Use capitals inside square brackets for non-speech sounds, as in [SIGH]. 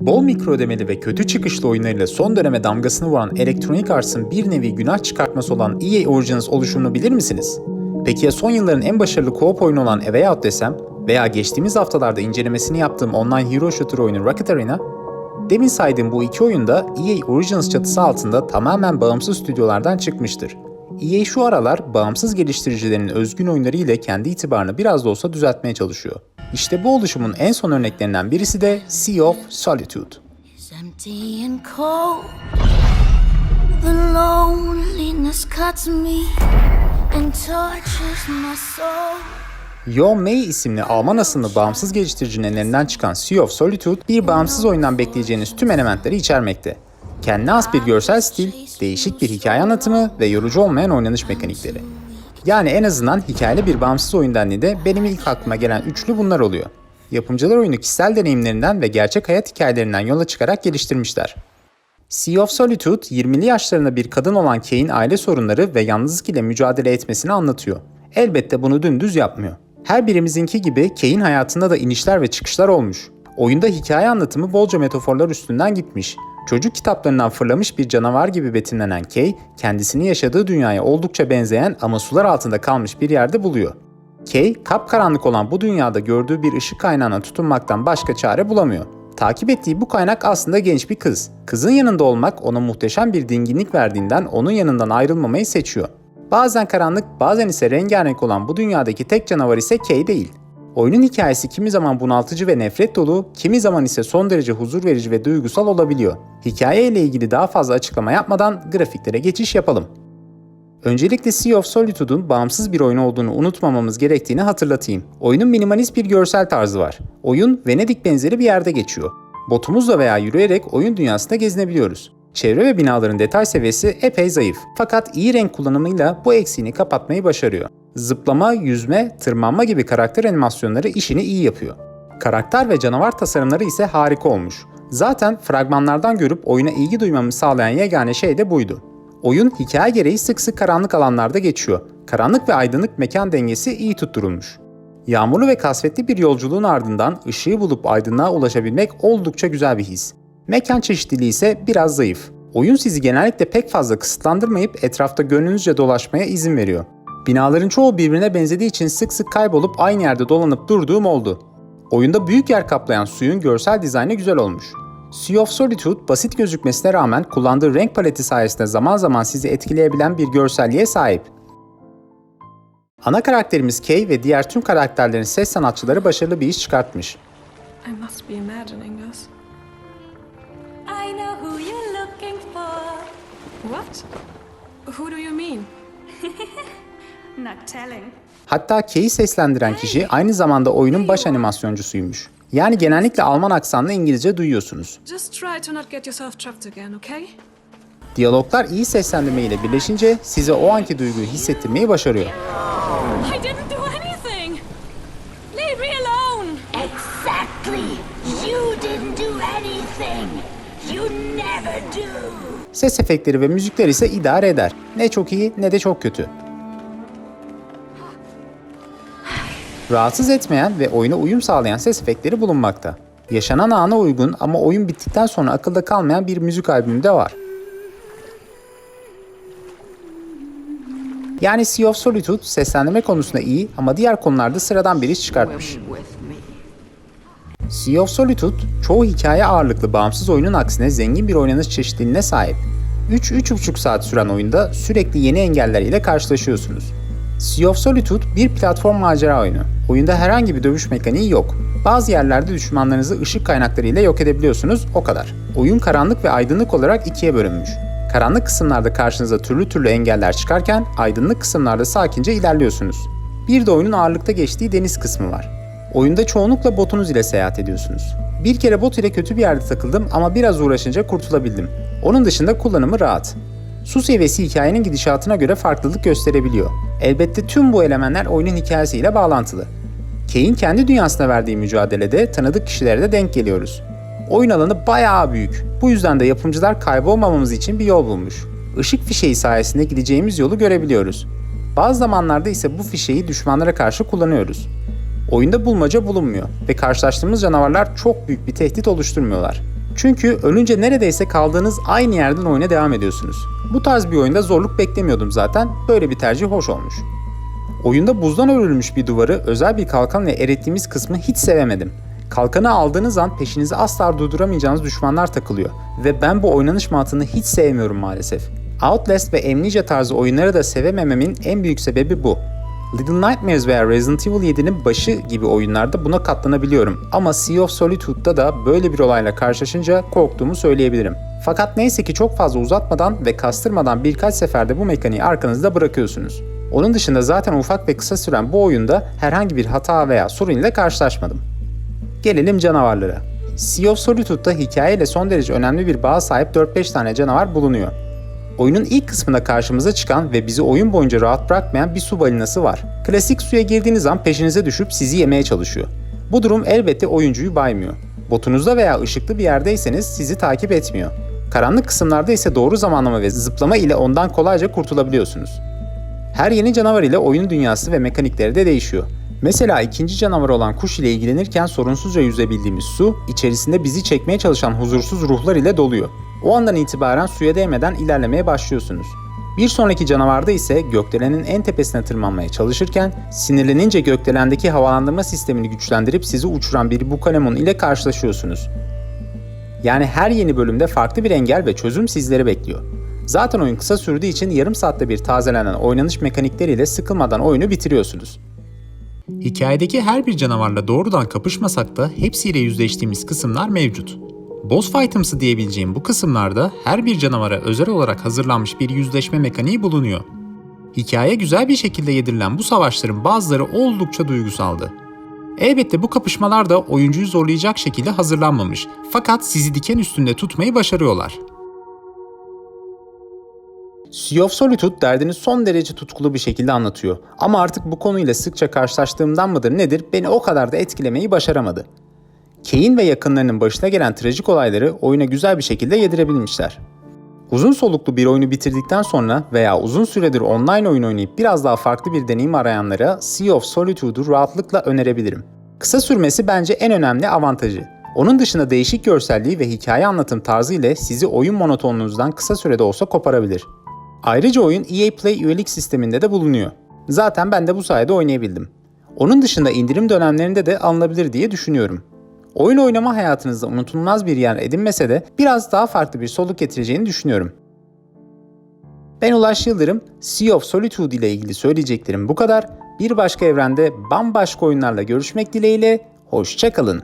Bol mikro ödemeli ve kötü çıkışlı oyunlarıyla son döneme damgasını vuran Electronic Arts'ın bir nevi günah çıkartması olan EA Origins oluşumunu bilir misiniz? Peki ya son yılların en başarılı co-op oyunu olan A Way Out desem veya geçtiğimiz haftalarda incelemesini yaptığım online hero shooter oyunu Rocket Arena? Demin saydığım bu iki oyunda EA Origins çatısı altında tamamen bağımsız stüdyolardan çıkmıştır. EA şu aralar bağımsız geliştiricilerin özgün oyunları ile kendi itibarını biraz da olsa düzeltmeye çalışıyor. İşte bu oluşumun en son örneklerinden birisi de Sea of Solitude. Yo Mei isimli Alman asıllı bağımsız geliştiricinin ellerinden çıkan Sea of Solitude, bir bağımsız oyundan bekleyeceğiniz tüm elementleri içermekte. Kendine has bir görsel stil, değişik bir hikaye anlatımı ve yorucu olmayan oynanış mekanikleri. Yani en azından hikayeli bir bağımsız oyun dendiğinde benim ilk aklıma gelen üçlü bunlar oluyor. Yapımcılar oyunu kişisel deneyimlerinden ve gerçek hayat hikayelerinden yola çıkarak geliştirmişler. Sea of Solitude, 20'li yaşlarında bir kadın olan Kay'in aile sorunları ve yalnızlık ile mücadele etmesini anlatıyor. Elbette bunu dümdüz yapmıyor. Her birimizinki gibi Kay'in hayatında da inişler ve çıkışlar olmuş. Oyunda hikaye anlatımı bolca metaforlar üstünden gitmiş. Çocuk kitaplarından fırlamış bir canavar gibi betimlenen Kay, kendisini yaşadığı dünyaya oldukça benzeyen ama sular altında kalmış bir yerde buluyor. Kay, kapkaranlık olan bu dünyada gördüğü bir ışık kaynağına tutunmaktan başka çare bulamıyor. Takip ettiği bu kaynak aslında genç bir kız. Kızın yanında olmak ona muhteşem bir dinginlik verdiğinden onun yanından ayrılmamayı seçiyor. Bazen karanlık, bazen ise rengarenk olan bu dünyadaki tek canavar ise Kay değil. Oyunun hikayesi kimi zaman bunaltıcı ve nefret dolu, kimi zaman ise son derece huzur verici ve duygusal olabiliyor. Hikaye ile ilgili daha fazla açıklama yapmadan grafiklere geçiş yapalım. Öncelikle Sea of Solitude'un bağımsız bir oyun olduğunu unutmamamız gerektiğini hatırlatayım. Oyunun minimalist bir görsel tarzı var. Oyun Venedik benzeri bir yerde geçiyor. Botumuzla veya yürüyerek oyun dünyasında gezinebiliyoruz. Çevre ve binaların detay seviyesi epey zayıf. Fakat iyi renk kullanımıyla bu eksiğini kapatmayı başarıyor. Zıplama, yüzme, tırmanma gibi karakter animasyonları işini iyi yapıyor. Karakter ve canavar tasarımları ise harika olmuş. Zaten fragmanlardan görüp oyuna ilgi duymamı sağlayan yegane şey de buydu. Oyun hikaye gereği sık sık karanlık alanlarda geçiyor. Karanlık ve aydınlık mekan dengesi iyi tutturulmuş. Yağmurlu ve kasvetli bir yolculuğun ardından ışığı bulup aydınlığa ulaşabilmek oldukça güzel bir his. Mekan çeşitliliği ise biraz zayıf. Oyun sizi genellikle pek fazla kısıtlandırmayıp etrafta gönlünüzce dolaşmaya izin veriyor. Binaların çoğu birbirine benzediği için sık sık kaybolup aynı yerde dolanıp durduğum oldu. Oyunda büyük yer kaplayan suyun görsel dizaynı güzel olmuş. Sea of Solitude basit gözükmesine rağmen kullandığı renk paleti sayesinde zaman zaman sizi etkileyebilen bir görselliğe sahip. Ana karakterimiz Kay ve diğer tüm karakterlerin ses sanatçıları başarılı bir iş çıkartmış. I must be imagining this. I know who you're looking for. What? Who do you mean? [LAUGHS] Hatta Kay'i seslendiren kişi aynı zamanda oyunun baş animasyoncusuymuş. Yani genellikle Alman aksanlı İngilizce duyuyorsunuz. Again, okay? Diyaloglar iyi seslendirme ile birleşince size o anki duyguyu hissettirmeyi başarıyor. I didn't do anything. Leave me alone. Exactly. You didn't do anything. You never do. Ses efektleri ve müzikler ise idare eder. Ne çok iyi ne de çok kötü. Rahatsız etmeyen ve oyuna uyum sağlayan ses efektleri bulunmakta. Yaşanan ana uygun ama oyun bittikten sonra akılda kalmayan bir müzik albümü de var. Yani Sea of Solitude seslendirme konusunda iyi ama diğer konularda sıradan bir iş çıkartmış. Sea of Solitude, çoğu hikaye ağırlıklı bağımsız oyunun aksine zengin bir oynanış çeşitliliğine sahip. 3-3,5 saat süren oyunda sürekli yeni engeller ile karşılaşıyorsunuz. Sea of Solitude bir platform macera oyunu. Oyunda herhangi bir dövüş mekaniği yok. Bazı yerlerde düşmanlarınızı ışık kaynakları ile yok edebiliyorsunuz, o kadar. Oyun karanlık ve aydınlık olarak ikiye bölünmüş. Karanlık kısımlarda karşınıza türlü türlü engeller çıkarken aydınlık kısımlarda sakince ilerliyorsunuz. Bir de oyunun ağırlıkta geçtiği deniz kısmı var. Oyunda çoğunlukla botunuz ile seyahat ediyorsunuz. Bir kere bot ile kötü bir yerde takıldım ama biraz uğraşınca kurtulabildim. Onun dışında kullanımı rahat. Su seviyesi hikayenin gidişatına göre farklılık gösterebiliyor. Elbette tüm bu elementler oyunun hikayesiyle bağlantılı. Kay'in kendi dünyasına verdiği mücadelede tanıdık kişilere de denk geliyoruz. Oyun alanı bayağı büyük. Bu yüzden de yapımcılar kaybolmamamız için bir yol bulmuş. Işık fişeği sayesinde gideceğimiz yolu görebiliyoruz. Bazı zamanlarda ise bu fişeği düşmanlara karşı kullanıyoruz. Oyunda bulmaca bulunmuyor ve karşılaştığımız canavarlar çok büyük bir tehdit oluşturmuyorlar. Çünkü ölünce neredeyse kaldığınız aynı yerden oyuna devam ediyorsunuz. Bu tarz bir oyunda zorluk beklemiyordum zaten. Böyle bir tercih hoş olmuş. Oyunda buzdan örülmüş bir duvarı özel bir kalkanla erittiğimiz kısmı hiç sevemedim. Kalkanı aldığınız an peşinize asla durduramayacağınız düşmanlar takılıyor ve ben bu oynanış mantığını hiç sevmiyorum maalesef. Outlast ve Amnesia tarzı oyunları da sevemememin en büyük sebebi bu. Little Nightmares veya Resident Evil 7'nin başı gibi oyunlarda buna katlanabiliyorum ama Sea of Solitude'da da böyle bir olayla karşılaşınca korktuğumu söyleyebilirim. Fakat neyse ki çok fazla uzatmadan ve kastırmadan birkaç seferde bu mekaniği arkanızda bırakıyorsunuz. Onun dışında zaten ufak ve kısa süren bu oyunda herhangi bir hata veya sorun ile karşılaşmadım. Gelelim canavarlara. Sea of Solitude'da hikayeyle son derece önemli bir bağa sahip 4-5 tane canavar bulunuyor. Oyunun ilk kısmında karşımıza çıkan ve bizi oyun boyunca rahat bırakmayan bir su balinası var. Klasik suya girdiğiniz an peşinize düşüp sizi yemeye çalışıyor. Bu durum elbette oyuncuyu baymıyor. Botunuzda veya ışıklı bir yerdeyseniz sizi takip etmiyor. Karanlık kısımlarda ise doğru zamanlama ve zıplama ile ondan kolayca kurtulabiliyorsunuz. Her yeni canavar ile oyun dünyası ve mekanikleri de değişiyor. Mesela ikinci canavar olan kuş ile ilgilenirken sorunsuzca yüzebildiğimiz su, içerisinde bizi çekmeye çalışan huzursuz ruhlar ile doluyor. O andan itibaren suya değmeden ilerlemeye başlıyorsunuz. Bir sonraki canavarda ise gökdelenin en tepesine tırmanmaya çalışırken sinirlenince gökdelendeki havalandırma sistemini güçlendirip sizi uçuran bir bukalemon ile karşılaşıyorsunuz. Yani her yeni bölümde farklı bir engel ve çözüm sizleri bekliyor. Zaten oyun kısa sürdüğü için yarım saatte bir tazelenen oynanış mekanikleriyle sıkılmadan oyunu bitiriyorsunuz. Hikayedeki her bir canavarla doğrudan kapışmasak da hepsiyle yüzleştiğimiz kısımlar mevcut. Boss fight'ımsı diyebileceğim bu kısımlarda her bir canavara özel olarak hazırlanmış bir yüzleşme mekaniği bulunuyor. Hikaye güzel bir şekilde yedirilen bu savaşların bazıları oldukça duygusaldı. Elbette bu kapışmalar da oyuncuyu zorlayacak şekilde hazırlanmamış fakat sizi diken üstünde tutmayı başarıyorlar. Sea of Solitude derdini son derece tutkulu bir şekilde anlatıyor. Ama artık bu konuyla sıkça karşılaştığımdan mıdır nedir beni o kadar da etkilemeyi başaramadı. Kane ve yakınlarının başına gelen trajik olayları oyuna güzel bir şekilde yedirebilmişler. Uzun soluklu bir oyunu bitirdikten sonra veya uzun süredir online oyun oynayıp biraz daha farklı bir deneyim arayanlara Sea of Solitude'u rahatlıkla önerebilirim. Kısa sürmesi bence en önemli avantajı. Onun dışında değişik görselliği ve hikaye anlatım tarzı ile sizi oyun monotonluğunuzdan kısa sürede olsa koparabilir. Ayrıca oyun EA Play üyelik sisteminde de bulunuyor. Zaten ben de bu sayede oynayabildim. Onun dışında indirim dönemlerinde de alınabilir diye düşünüyorum. Oyun oynama hayatınızda unutulmaz bir yer edinmese de biraz daha farklı bir soluk getireceğini düşünüyorum. Ben Ulaş Yıldırım, Sea of Solitude ile ilgili söyleyeceklerim bu kadar. Bir başka evrende bambaşka oyunlarla görüşmek dileğiyle, hoşçakalın.